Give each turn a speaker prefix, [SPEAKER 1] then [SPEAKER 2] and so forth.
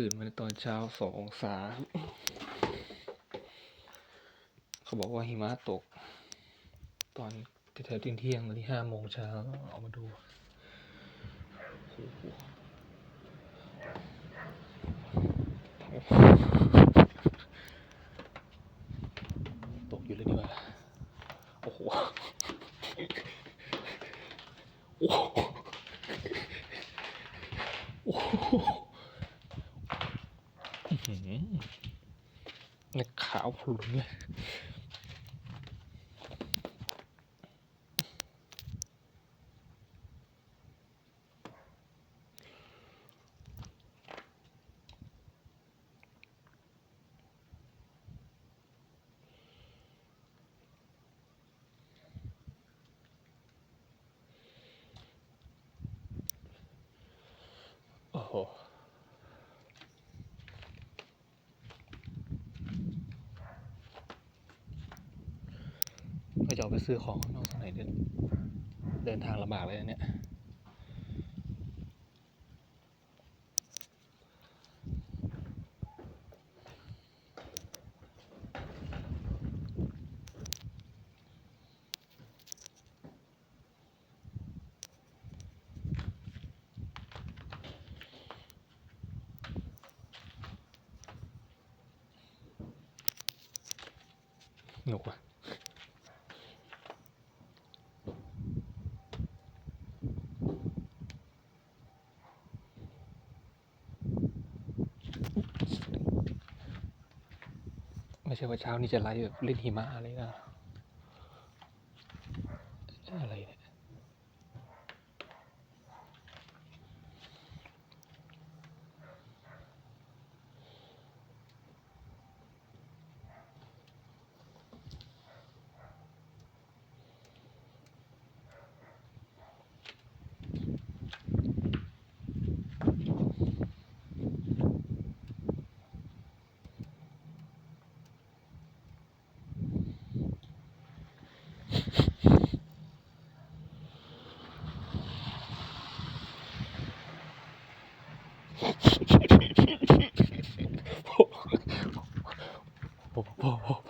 [SPEAKER 1] ตื่นมาในตอนเช้าสององศา เขาบอกว่าหิมะตก ตอนแถวเที่ยงๆตอนที่ห้าโมงเช้าออกมาดูตกอยู่เลยดีกว่าโอ้โหโอ้โห โอ้โหอื้อหือเนี่ขาวพลุนเลยโอ้โห จะออกไปซื้อของข้างนอกสักหน่อยเดินเดินทางลำบากเลยเนี่ยหนุกว่ะ ไม่ใช่ว่าเช้านี้จะไลฟ์แบบเล่นหิมะอะไรนะอะไรเนี่ย 去去去去去去我我我我我